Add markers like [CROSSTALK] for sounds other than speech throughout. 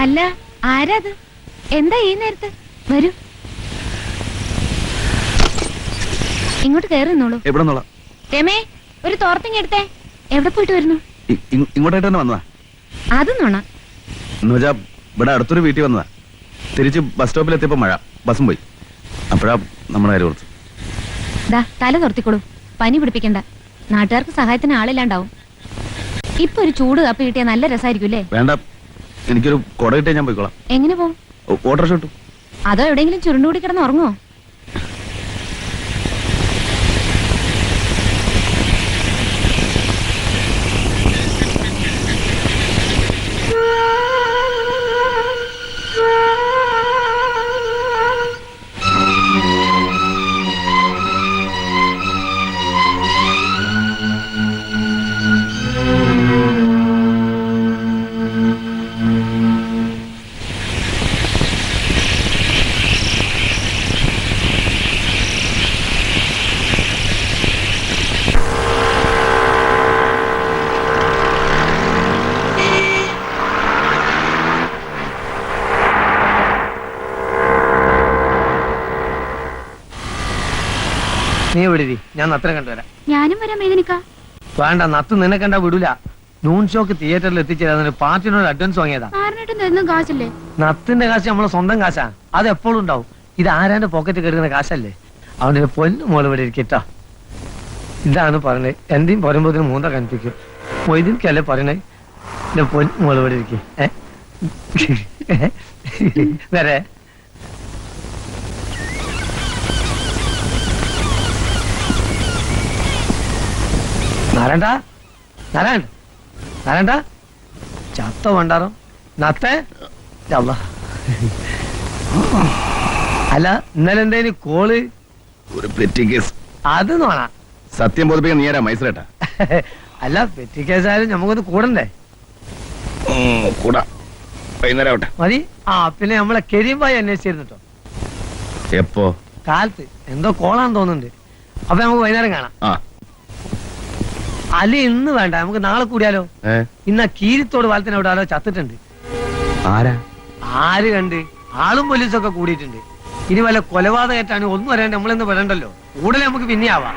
അല്ല ആരാത്? എന്താ ഈ നേരത്ത്? വരൂ. ഇങ്ങോട്ട് കയറി നിന്നോളൂ. എവിടെ രമേ ഒരു തോർത്തിങ് എടുത്തേ. എവിടെ പോയിട്ട് വരുന്നു? ഇങ്ങോട്ടായിട്ട് തന്നെ വന്നതാ. അത് നോണ. എന്നുവെച്ചാ ഇവിടെ അടുത്തൊരു വീട്ടിൽ വന്നതാ. തിരിച്ച് ബസ് സ്റ്റോപ്പിൽ എത്തിയപ്പോ മഴ. ബസ്സും പോയി. അപ്പോഴാ നമ്മുടെ കാര്യം ഓർത്തു ദാ തല തുറത്തിക്കോളൂ. പനി പിടിപ്പിക്കണ്ട. നാട്ടുകാർക്ക് സഹായത്തിന് ആളില്ലാണ്ടാവും. ഇപ്പൊ ഒരു ചൂട് കാപ്പി കിട്ടിയ നല്ല രസമായിരിക്കും അല്ലേ? വേണ്ട. എനിക്കൊരു കുട കിട്ടിയാൽ ഞാൻ പോയിക്കോളാം. എങ്ങനെ പോകും കിട്ടും. അതോ എവിടെയെങ്കിലും ചുരുണ്ടുകൂടി കിടന്ന് ഉറങ്ങോ നീ വിടുതി ഞാൻ നത്തിനെ കണ്ടുവരാം. ഞാനും വരാം മേദിനിക്ക. വേണ്ട നത്ത് നിന്നെ കണ്ടാ വിടൂല. നൂൺ ഷോക്ക് തിയേറ്ററിൽ എത്തിച്ചേരാൻ പാർട്ടിനോട് അഡ്വാൻസ് വാങ്ങിയതാ. കാശല്ലേ? നത്തിന്റെ കാശ് നമ്മളെ സ്വന്തം കാശാ. അത് എപ്പോഴും ഉണ്ടാവും. ഇത് ആരാന്റെ പോക്കറ്റ് കയറുന്ന കാശല്ലേ? അവന്റെ പൊന്നു മോൾ ഇവിടെ ഇരിക്കട്ടോ. ഇതാണ് പറഞ്ഞത് എന്തെയും പറയുമ്പോൾ മൂന്ന കണിപ്പിക്കും മൊയ്തീൻക്കല്ലേ പറയണേ? എന്റെ പൊന്നു മോൾ ഇവിടെ ഏ? [LAUGHS] വരെ. നാരായണ്ട? നാരായണ? നാരായണ്ട? ചത്ത വേണ്ടാറോ നത്തേ? അല്ല അല്ല ഇന്നലെ എന്തേലും കോൾ? ഒരു പെറ്റി കേസ്. അത് നോണ സത്യം ബോധിപ്പിക്കാൻ നീ ആരാ? മൈസൂരേട്ടാ? അല്ല പെറ്റി കേസായാലും നമുക്കൊന്ന് കൂടണ്ടേ? കൂടാ. വൈകുന്നേരം ആവട്ടെ. മതി. ആ പിന്നെ നമ്മളെ കരീംബായി അന്വേഷിച്ചിരുന്നു എപ്പോ? കാലത്ത്. എന്തോ കോളാന്ന് തോന്നുന്നുണ്ട്. അപ്പൊ നമുക്ക് വൈകുന്നേരം കാണാം. ആ അല്ലെ ഇന്ന് വേണ്ട നമുക്ക് നാളെ കൂടിയാലോ? ഇന്ന ആ കീരിത്തോട് വാലത്തിന് അവിടെ ആരോ ചത്തിട്ടുണ്ട്. ആരാ? ആര് കണ്ട്? ആളും പോലീസൊക്കെ കൂടിയിട്ടുണ്ട്. ഇനി വല്ല കൊലപാതകമായിട്ടാണ് ഒന്നും അറിയാണ്ട് നമ്മളിന്ന് പറയണ്ടല്ലോ കൂടുതൽ നമുക്ക് പിന്നെ ആവാം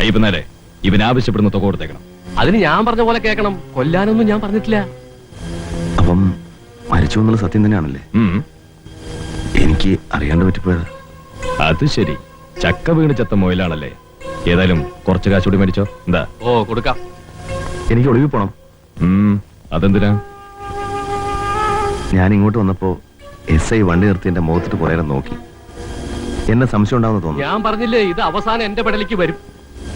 അയ്യപ്പനാരെ ഇവൻ ആവശ്യപ്പെടുന്ന തുക കൊടുത്തേക്കണം. അതിന് ഞാൻ പറഞ്ഞ പോലെ കേൾക്കണം. കൊല്ലാനൊന്നും ഞാൻ പറഞ്ഞിട്ടില്ല. അപ്പം മരിച്ചു എന്നുള്ള സത്യം തന്നെയാണല്ലേ? ഉം. എനിക്ക് അറിയാണ്ട് പറ്റിപ്പോയത്. അത് ശരി. ചക്ക വീണ് ചത്ത മൊയിലാണല്ലേ? ഏതായാലും കുറച്ച് കാശ് കൂടി മേടിച്ചോ. എന്താ? ഓ കൊടുക്കാം. എനിക്ക് ഒളിവിൽ പോണം. ഉം, അതെന്തിനാ? ഞാൻ ഇങ്ങോട്ട് വന്നപ്പോ എസ് ഐ വണ്ടി നിർത്തി എന്റെ മുഖത്തിട്ട് കുറേ നേരം നോക്കി. എന്നെ സംശയം ഉണ്ടാവുന്ന തോന്നുന്നു. ഞാൻ പറഞ്ഞില്ലേ ഇത് അവസാനം എന്റെ പെടലിക്ക് വരും.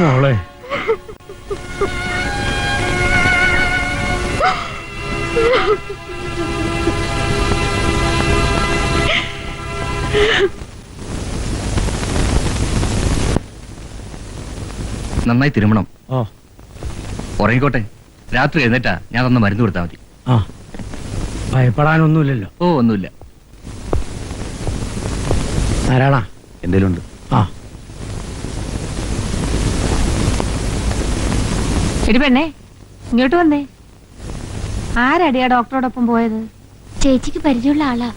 മോളെ. നന്നായി തിരുമണം. ഓ ഉറങ്ങിക്കോട്ടെ. രാത്രി എഴുന്നേറ്റാ ഞാൻ തന്ന മരുന്ന് കൊടുത്താൽ മതി. ആ. ഭയപ്പെടാനൊന്നുമില്ലല്ലോ. ഓ ഒന്നുമില്ല. നാരായണ എന്തേലും ഉണ്ട് ആ. എടി പെണ്ണേ ഇങ്ങോട്ട് വന്നേ. ആരടിയാ ഡോക്ടറോടൊപ്പം പോയത്? ചേച്ചിക്ക് പരിചയമുള്ള ആളാ.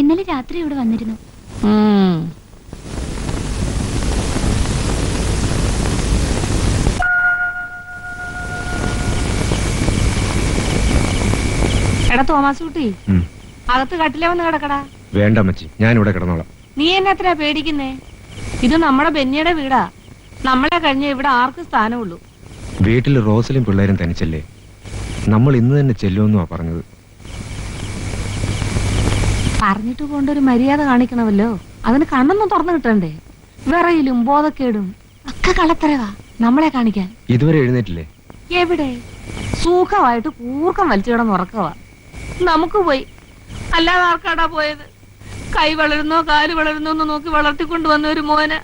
ഇന്നലെ രാത്രി ഇവിടെ വന്നിരുന്നു. എടാ തോമാസ് കുട്ടി ഉം. അകത്ത് കട്ടിലേ വന്ന് കിടക്കടാ. വേണ്ട അമ്മച്ചി ഞാൻ ഇവിടെ കിടന്നോളാം. നീ എന്നെ അത്രയാ പേടിക്കുന്നേ? ഇത് നമ്മുടെ ബെന്നിയുടെ വീടാ. നമ്മളെ കഴിഞ്ഞ ഇവിടെ ആർക്കും സ്ഥാനമുള്ളൂ. വീട്ടിൽ റോസലും പിള്ളേരും തനിച്ചല്ലേ? നമ്മൾ ഇന്ന് തന്നെ ചെല്ലുമെന്നുവാ പറഞ്ഞത്. പറഞ്ഞിട്ട് പോണ്ട ഒരു മര്യാദ കാണിക്കണമല്ലോ. അതിന് കണ്ണൊന്നും തുറന്നു കിട്ടണ്ടേ? വിറയിലും ബോധക്കേടും ഒക്കെ കള്ളത്തരവാ. നമ്മളെ കാണിക്കാൻ. ഇതുവരെ എഴുന്നേറ്റില്ലേ? എവിടെ? സുഖമായിട്ട് കൂർക്കം വലിച്ചു കിടന്ന് ഉറക്കവാ. നമുക്ക് പോയി. അല്ലാതെ ആർക്കാടാ പോയത്? കൈ വളരുന്നോ കാൽ വളരുന്നോ എന്ന് നോക്കി വളർത്തിക്കൊണ്ടുവന്ന ഒരു മോനെ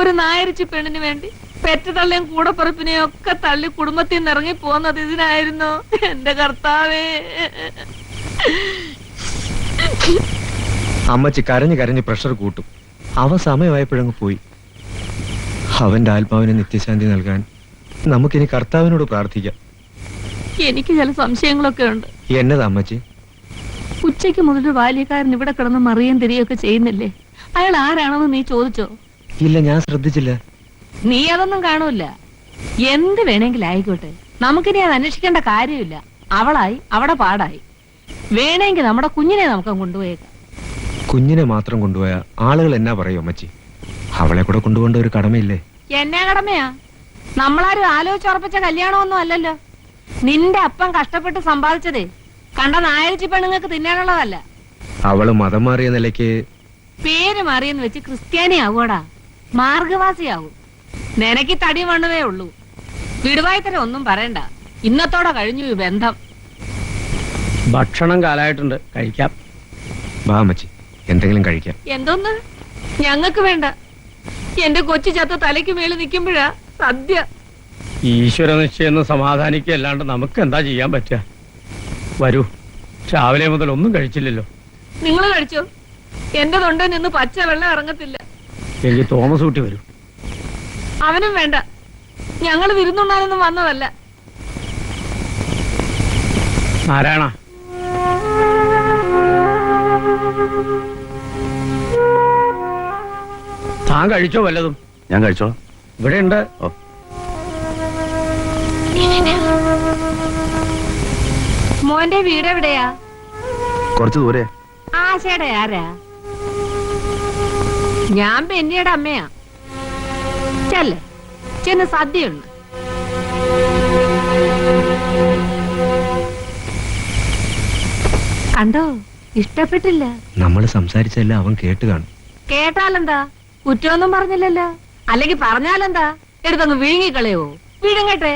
ഒരു നായരിച്ച് പെണ്ണിന് വേണ്ടി. പെറ്റ തള്ളിയും കൂടപ്പറപ്പിനെയും ഒക്കെ തള്ളി കുടുംബത്തിൽ നിന്ന് ഇറങ്ങി പോകുന്നത് ഇതിനായിരുന്നു. എന്റെ കർത്താവേ. അമ്മച്ചി കരഞ്ഞു കരഞ്ഞ് പ്രഷർ കൂട്ടും. അവ സമയമായപ്പോഴങ്ങ് പോയി. അവന്റെ ആത്മാവിന് നിത്യശാന്തി നൽകാൻ നമുക്കിനി കർത്താവിനോട് പ്രാർത്ഥിക്കാം. എനിക്ക് ചില സംശയങ്ങളൊക്കെ ഉണ്ട്. എന്നതാ അമ്മച്ചി? ഉച്ചയ്ക്ക് മുതൽ ബാല്യക്കാരൻ ഇവിടെ കിടന്ന് മറിയും തിരികെയൊക്കെ ചെയ്യുന്നില്ലേ? അയാൾ ആരാണെന്ന് നീ ചോദിച്ചോ? ഇല്ല ഞാൻ ശ്രദ്ധിച്ചില്ല. നീ അതൊന്നും കാണൂല എന്ത് വേണമെങ്കിലും ആയിക്കോട്ടെ. നമുക്കിനി അത് അന്വേഷിക്കേണ്ട കാര്യമില്ല. അവളായി അവടെ പാടായി. വേണമെങ്കിൽ നമ്മുടെ കുഞ്ഞിനെ നമുക്ക് കൊണ്ടുപോയേക്കാം. കുഞ്ഞിനെ മാത്രം കൊണ്ടുപോയ ആളുകൾ എന്നാ പറയും അമ്മച്ചി? അവളെ കൂടെ കൊണ്ടുപോകേണ്ട ഒരു കടമയില്ലേ? എന്നാ കടമയാ? നമ്മളാരും ആലോചിച്ചുറപ്പിച്ച കല്യാണമൊന്നും അല്ലല്ലോ. നിന്റെ അപ്പം കഷ്ടപ്പെട്ട് സമ്പാദിച്ചതേ. കണ്ട നായരിച്ചി പെണ്ണുങ്ങൾക്ക് തിന്നാനുള്ളതല്ല. അവൾ മതം മാറിയ നിലയ്ക്ക് പേര് മാറിയെന്ന് വെച്ച് ക്രിസ്ത്യാനി ആവൂടാ മാർഗവാസിയാവും. നിനക്ക് തടി മണ്ണുവേ ഉള്ളൂ. വിടുവായത്തരം ഒന്നും പറയണ്ട. ഇന്നത്തോടെ കഴിഞ്ഞു ഈ ബന്ധം. ഭക്ഷണം കാലായിട്ടുണ്ട്. കഴിക്കാം. വാ അമ്മച്ചി. എന്തെങ്കിലും കഴിക്കാം. എന്തോന്ന്? ഞങ്ങൾക്ക് വേണ്ട. എന്റെ കൊച്ചു ചത്ത തലയ്ക്ക് മേളിൽ നിൽക്കുമ്പോഴാ സദ്യ. ഈശ്വര നിശ്ചയെന്ന് സമാധാനിക്കുക അല്ലാണ്ട് നമുക്ക് എന്താ ചെയ്യാൻ പറ്റുക? വരൂ. രാവിലെ മുതൽ ഒന്നും കഴിച്ചില്ലല്ലോ. നിങ്ങൾ കഴിച്ചോ? എന്റെ തൊണ്ട നിന്ന് പച്ച വെള്ളം ഇറങ്ങത്തില്ല. എനിക്ക് തോമസ് കൂട്ടി വരൂ. അവനും വേണ്ട. ഞങ്ങൾ വിരുന്നുണ്ണാനൊന്നും വന്നതല്ല. നാരായണ. താൻ കഴിച്ചോ വല്ലതും? ഞാൻ കഴിച്ചോ ഇവിടെ ഉണ്ട് ഓ മോന്റെ വീട് എവിടെയാ? കുറച്ച് ദൂരെ ആശയുടെ ആരാ? ഞാൻ പെന്നിയുടെ അമ്മയാ. ചെല്ലേ ചെന്ന് സദ്യയുണ്ട് കണ്ടോ? ഇഷ്ടപ്പെട്ടില്ല. നമ്മൾ സംസാരിച്ചതെല്ലാം അവൻ കേട്ട് കാണും. കേട്ടാലെന്താ? കുറ്റമൊന്നും പറഞ്ഞില്ലല്ലോ. അല്ലെങ്കിൽ പറഞ്ഞാലെന്താ? എടുത്തങ്ങ് വിഴുങ്ങിക്കളയോ വിഴുങ്ങട്ടെ.